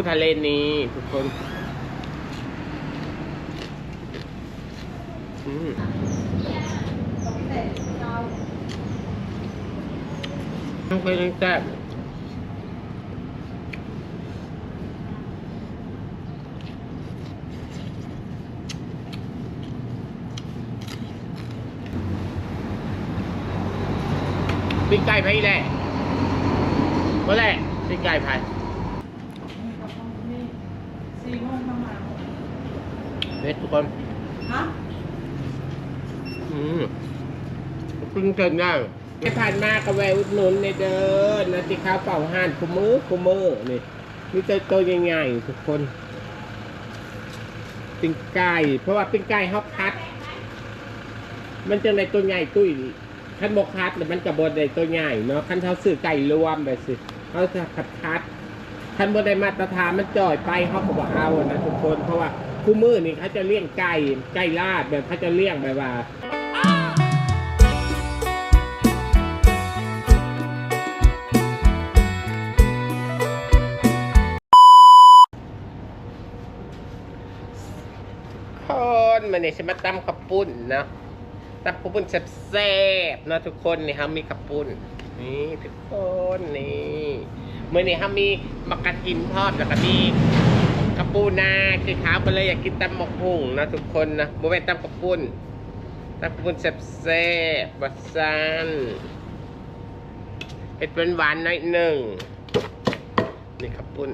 ผู้ทะเลนี้ทุกคนต้องไปตั้งแต่ปิ้งไก่ไผ่แหละก็แหละปิ้งไก่ไผ่ สี่โมงประมาณ เด็ดทุกคนฮะอืมเพิ่งเกินได้ไม่ผ่านมาก็แวะอุดหนุนในเดินนะที่ข้าวเป่าห่านคุมือคุมือนี่มีแต่ตัวใหญ่ๆทุกคนปิ้งไก่เพราะว่าปิ้งไก่ฮอกคัด มันจะในตัวใหญ่ตุ้ยขั้นบกคัดแต่มันกับบดในตัวใหญ่เนาะขั้นเท้าสื่อไก่รวมไปสิเขาจะคัดคัดขั้นบดในมาตรฐานมันจ่อยไปเขาก็บอกเอานะทุกคนเพราะว่า คู่มือนี่เขาจะเลี้ยงไก่ไก่ลาดแบบเขาจะเลี้ยงแบบว่าคนมันนี่ฉันมาตำขับปุ้นเนาะตำขับปุ้นแซ่บๆเนาะทุกคนนี่ครับมีขับปุ้นนี่ทุกคนนี่เมื่อนี้ครับมีมักกะทินทอดแล้วก็มี กระปูนาคือขาวไปเลยอยากกินตำหมกหุ่งนะทุกคนนะโมเมนตำขับปุ้นตำขับปุ้นแซ่บๆบัซันเผ็ดเป็นหวานๆหน่อยหนึ่งนี่ขับปุ้น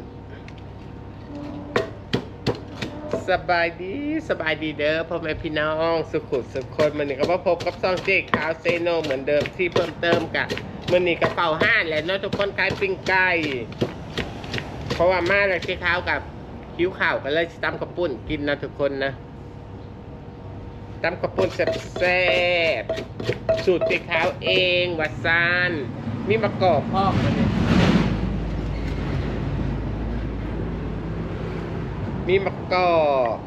สบายดีสบายดีเด้อพ่อแม่พี่น้องสุขุสุขคนมันนี่ก็มาพบกับซองเจ๊ขาวเซโนเหมือนเดิมที่เพิ่มเติมกันมันนี่กระเป๋าห้านแหละเนาะทุกคนขายปิ้งไก่เพราะว่ามาแล้วเจ๊ขาวกับ คิ้วข่าวกันเลยตำกระปุ่นกินนะทุกคนนะตำกระปุ่นแซ่บๆสูตรเจ๊ขาวเองวัดซานมีมะกอกพอมันนี่มีมะกอก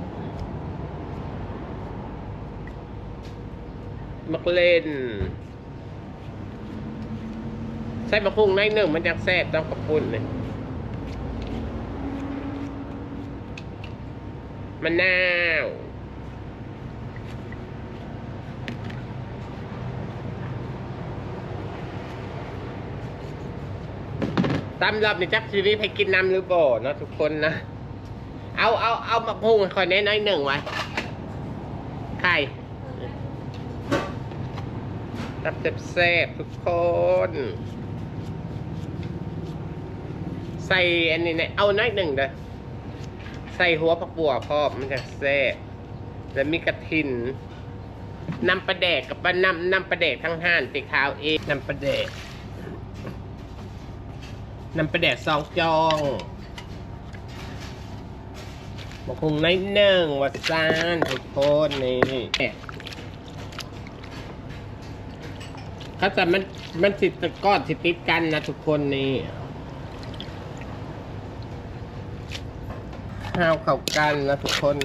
มักเล่นใส่มะคุงในหนึ่งมันจะแซ่บต้องกระปุ่นเลย มะนาวตำรอบนี่จักชีวิตให้กินน้ำหรือบ่เนาะทุกคนนะ เอาเอาเอามาพุงคอยแน่น้อยหนึ่งไว้ไข่ตับแซ่บทุกคน ใส่อันนี้เนี่ยเอาน้อยหนึ่งเด้อ ใส่หัวผักบัวพร้อมมันจะแซ่บแล้วมีกระถินนำปลาแดกกับปลาน้ำนำปลาแดกทั้งห้านติขาวเองนำปลาแดกนำปลาแดกสองจองบอกคงในหนึ่งวัดซานทุกคนนี่เขาจะมันมันติดตะก้อนติติดกันนะทุกคนนี่ ห้าวเข้ากันนะทุกคน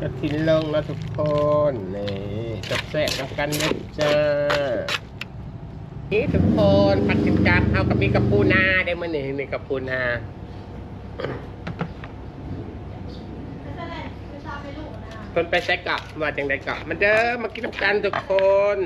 กระทินลงนะทุกคนนี่จะแสบๆกันนะจ้านี่ทุกคนผักจิบจับเอากับมีกระปูนาได้มาหนึ่งนี่กระปูนา คนไปใช้กับมาจังไดกับมาเด้อมากินน้ำกันทุกคน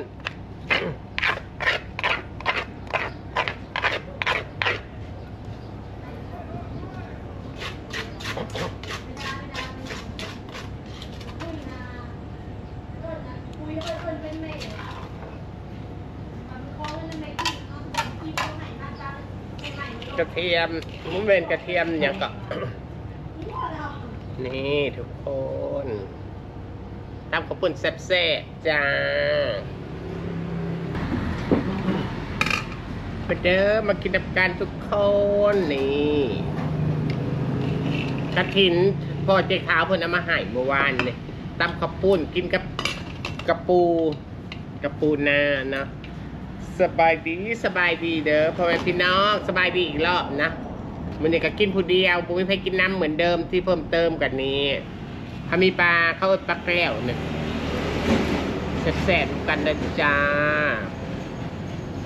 กระเทียมมุ้งเวนกระเทียมอย่างก็นี่ทุกคนตำข้าวปุ้นแซ่บๆจ้ามาเด้อมากินน้ำกันทุกคนนี่กระถินพ่อเจ๊ขาวเพิ่นเอามาให้เมื่อวานนี่ตำข้าวปุ้นกินกับกระปูกระปูนาเนาะ สบายดีสบายดีเด้อพ่อแม่พี่น้องสบายดีอีกรอบนะมันนี่ก็กินผู้เดียวบุ้ยไปกินน้ำเหมือนเดิมที่เพิ่มเติมกันนี้ถ้ามีปลาเข้าปลาแก้วเนี่ยแซ่บๆกันนะจ้า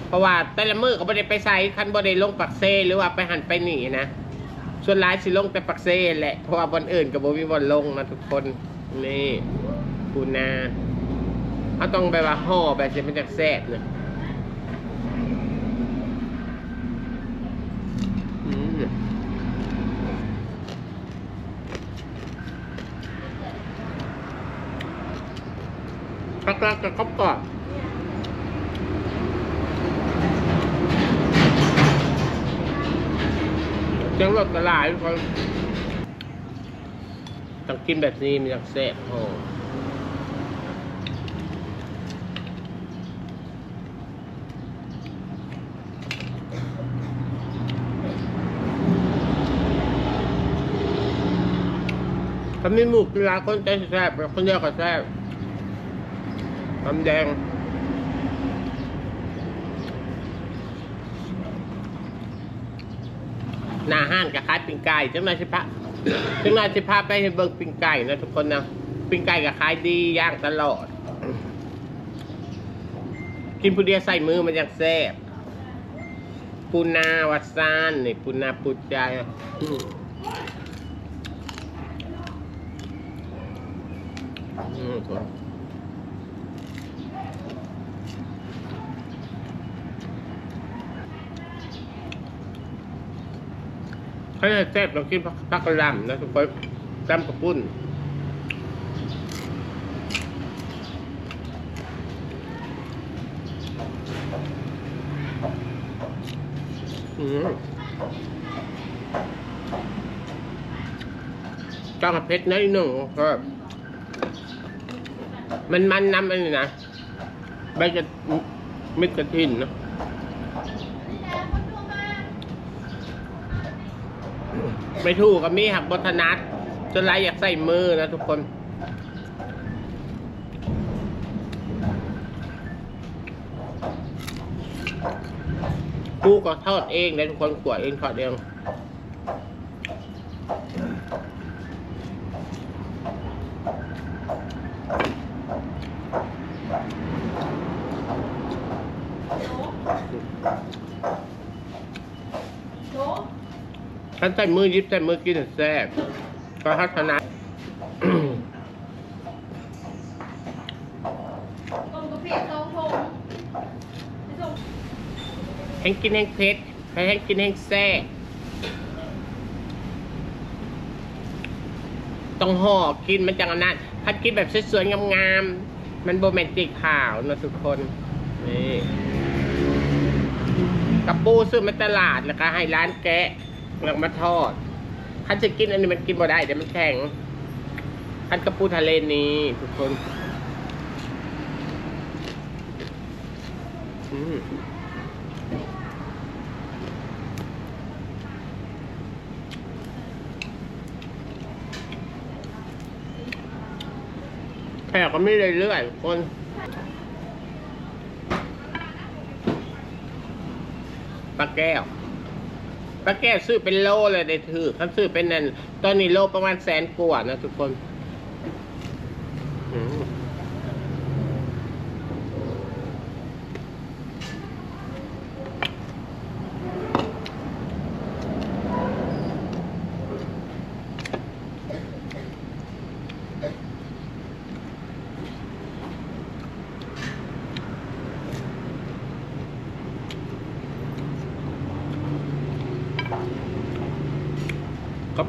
เพราะว่าแต่ละมือก็ไม่ได้ไปใส่คันบ่ได้ลงปักเซหรือว่าไปหันไปหนีนะส่วนร้ายสิลงแต่ปักเซแหละเพราะว่าบนอื่นกับบ่มีบนลงนะทุกคนนี่ปูนาเขาต้องแบบว่าห่อแบบจะเป็นจากแซ่บนะอืม ปักลักกับข้ากรอบจังรสกระลายทุกคนต้องกินแบบนี้มันจะแซ่บโอ้ถ้ามีหมูกีฬาคนใจแซ่บคนเดียวก็แซ่บ น้ำแดง หน้าห้านกับขายปิ้งไก่จังนายสิพะจังนายสิพาไปให้เบิ่งปิ้งไก่นะทุกคนนะปิ้งไก่กับขายดีย่างตลอด กินผู้เดียวใส่มือมันยังแซ่บปูนาวัดซานนี่ปูนาปูใจอืมอืม ถ้าจะแซ่บต้องกินผักกระลำนะทุกคนจำกับปุ้นอืมจ้างกับเพชรนิดหนึ่งครับมันมันน้ำอันนี้นะใบจะมิดกระทินนะ ไม่ถูกกับมีหักบทนัดจนไรอยากใส่มือนะทุกคนกูก็ทอดเองนะทุกคนขวดเองทอดเอง ท่านใส่มือยิบใส่มือกินแซ่บก็ทัศนะต้มกะปิสองถุงไปส่งแห้งกินแห้งเผ็ดให้แห้งกินแห้งแซ่บต้องห่อกินมันจังอันนั้นถ้ากินแบบสวยๆงามๆ มันโบแมนติกขาวนะทุกคน นี่กระปูซื้อมาตลาดแล้วก็ให้ร้านแกะ แล้วมาทอดถ้าจะกินอันนี้มันกินบ่ได้เดี๋ยวมันแข็งคันกระปูทะเลนี้ทุกคนอืมแขกก็ไม่เรื่อยๆคนปลาแก้ว ปลาแก้วซื้อเป็นโลเลยได้ถือเขาซื้อเป็นนั่นตอนนี้โลประมาณแสนกว่านะทุกคน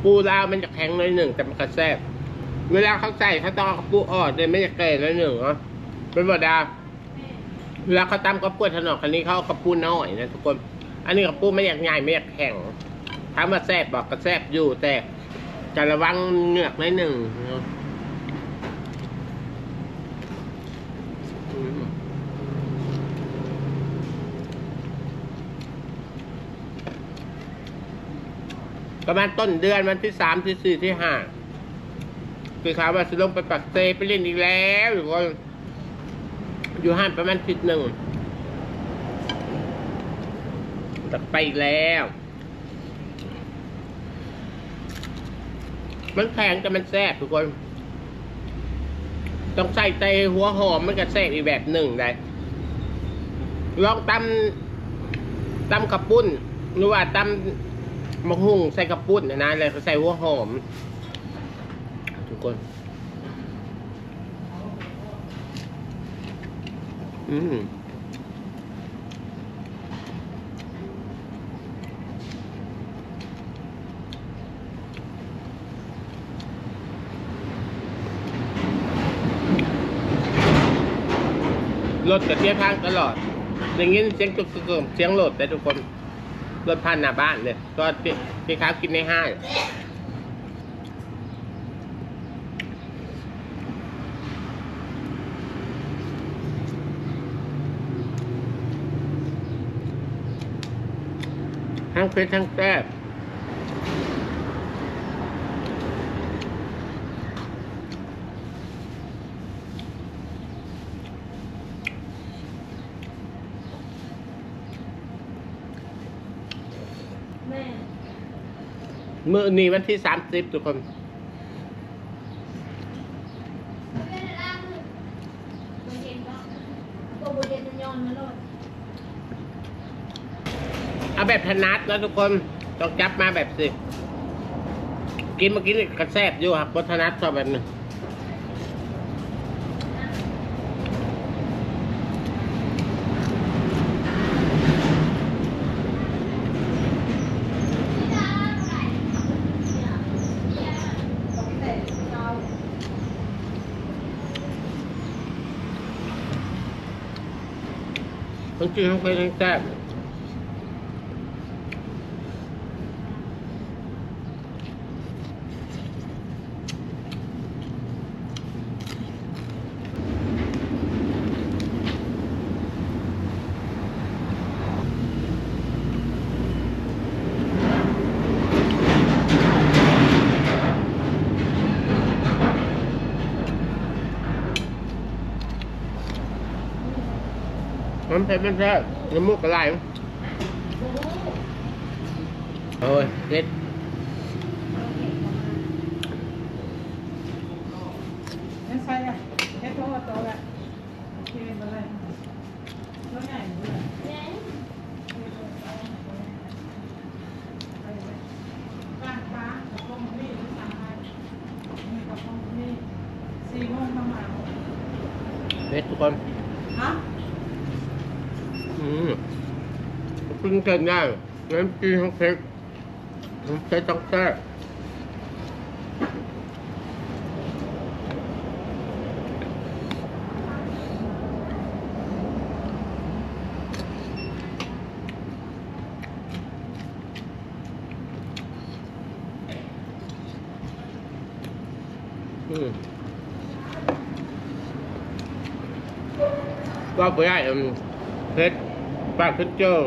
ปูลาวมันจะแข็งหน่อยหนึ่งแต่มันก็แซ่บเวลาเขาใส่เขาต้องเอากระปูอ่อนเลยไม่จะเก่หน่อยหนึ่งเนาะเป็นบดาเวลาเขาตำกระปูถนอมคันนี้เขากระปูน้อยนะทุกคน อันนี้กระปูไม่อยากใหญ่ไม่อยากแข็งถ้ามาแซ่บบอกก็แซ่บอยู่แต่จะระวังเหงือกหน่อยหนึ่งเนาะอืม ประมาณต้นเดือนวันที่สามที่สี่ที่ห้าคือข่าวว่าสิลงไปปักเซไปเล่นอีกแล้วอยู่คนอยู่ห้านประมาณทิศหนึ่งตักไปอีกแล้ว มันแข็งแต่มันแซ่บทุกคน ต้องใส่ใจหัวหอมมันก็แซ่บอีกแบบหนึ่งได้ลองตำตำกระปุ้นหรือว่าตำ มะฮุ่งใส่กระปุ้นนะนะแล้วก็ใส่หัวหอม ทุกคน อืมรถกับเทียบทางตลอดอย่างนี้เสียงจุกกเสียงรถแต่ทุกคน รถผ่านหน้าบ้านเลยก็ที่ที่ค้ากินในห้างทั้งเผ็ดทั้งแซ่บ มื่อนี้วันที่สามสิบทุกคนเย็นก็ตัวบเย็นมันย้อนมาโลดเอาแบบถนัดแล้วทุกคน ต้องจับมาแบบสิ กินเมื่อกี้นี่กระแซบอยู่ครับบถนัดชอบแบบนึง ต้องกิน ผ็ดทั้งแซ่บมันเผ็ดมันแซ่บน้ำมูกกระไรโอ้ยเผ็ดไม่ใช่อะแค่โทษตัวละโอเคมาเลยแล้วไงร้านค้ากับพวกนี้สามพันมีกับพวกนี้สี่โมงประมาณ เผ็ดทุกคน ฮะ อืม กินเกินได้น้ำกินทั้งเผ็ดทั้งเผ็ดทั้งแซ่บอืมว่าไปได้อืมเผ็ดปลาเผ็ดเจอ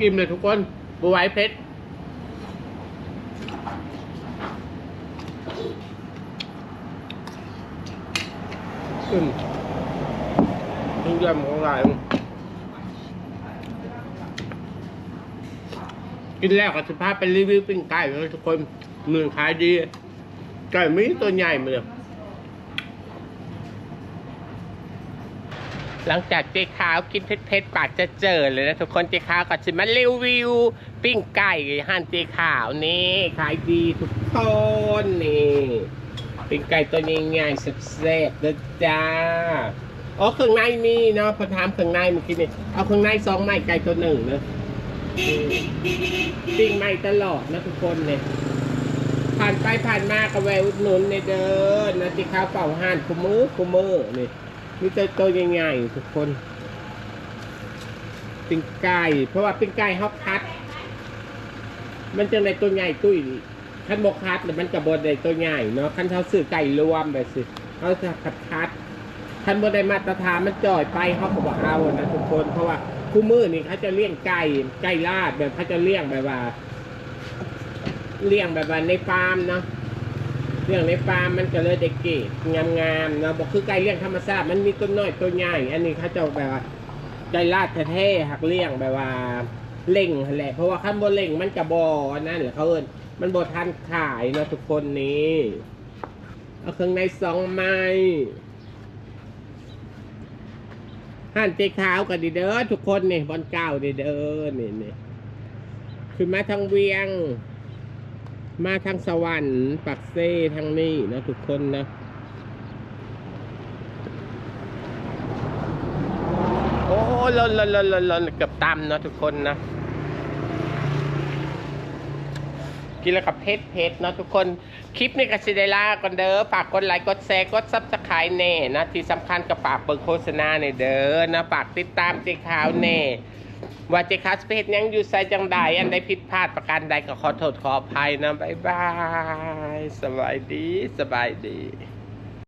กินเลยทุกคนบไหวเผ็ดอืมทุกอย่างของเรากินแล้วก็สภาพไปรีวิวปิ้งไก่เลยทุกคนเมืองขายดีไก่ไม่ตัวใหญ่มาเลย หลังจากเจ๊ขาวกินเผ็ดๆปากจะเจอเลยนะทุกคนเจ๊ขาวก็จะมารีวิว ปิ้งไก่ห้านเจ๊ขาวนี่ขายดีทุกคนนี่ปิ้งไก่ตัวใหญ่ๆแซ่บๆนะจ้าอ๋อเครื่องในมีเนาะพอทำเครื่องในเมื่อกี้นี่เอาเครื่องในสองไม้ไก่ตัวหนึ่งเนอะปิ้งใหม่ตลอดนะทุกคนเนี่ยผ่านไปผ่านมาก็แวะอุดหนุนในเด้อนะที่ข้าวเป่าห่านคุมือคุมือนี่ มีแต่ตัวใหญ่ๆทุกคน ปิ้งไก่ เพราะว่าปิ้งไก่เขาคัด มันจะในตัวใหญ่ตุ้ยขั้นบกคัดแต่มันกับบดในตัวใหญ่เนาะขั้นเขาซื้อไก่รวมไปสิเขาจะคัดคัดขั้นบดในมาตรฐานมันจ่อยไปเขาก็บอกเอานะทุกคน เพราะว่าคู่มือนี่เขาจะเลี้ยงไก่ไก่ลาดแบบเขาจะเลี้ยงแบบว่าเลี้ยงแบบว่าในฟาร์มเนาะ เรื่องในฟาร์มมันก็เลยเด็กเกตงามๆเนาบอกคือไก่เลี้ยงธรรมชาติมันมีต้นน้อยต้นใหญ่อันนี้เขาเจ้าแบบว่าไก่ลาดแท้ๆหักเลี้ยงแบบว่าเล่งแหละ เพราะว่าขั้นบนเล่งมันกระบอนั่นแหละเขาเอินมันบทันขายนะทุกคนนี้เอาเครื่องในสองไม้ห่านเจ๊ขาวกันดีเด้อทุกคนนี่บอลเก้าดีเด้อนี่นี่คือมาทางเวียง มาทางสวรรค์ปักเซ่ทางนี้นะทุกคนนะโอ้ลนลนลนลนเกือบตำนะทุกคนนะกินแล้วกับเพชรเพชรนะทุกคน คลิปนี้ก็สิได้ลาก่อนเด้อฝากกดไลค์กดแชร์กดซับสไครต์แน่นะที่สำคัญก็ฝากเปิดโฆษณาในเด้อนะฝากติดตามเจ๊ขาวแน่ ว่าเจ๊ขาสเพจยังอยู่ใส่จังใดอันใดผิดพลาดประการใดก็ขอโทษขออภัยนะ บ๊ายบาย สบายดี สบายดี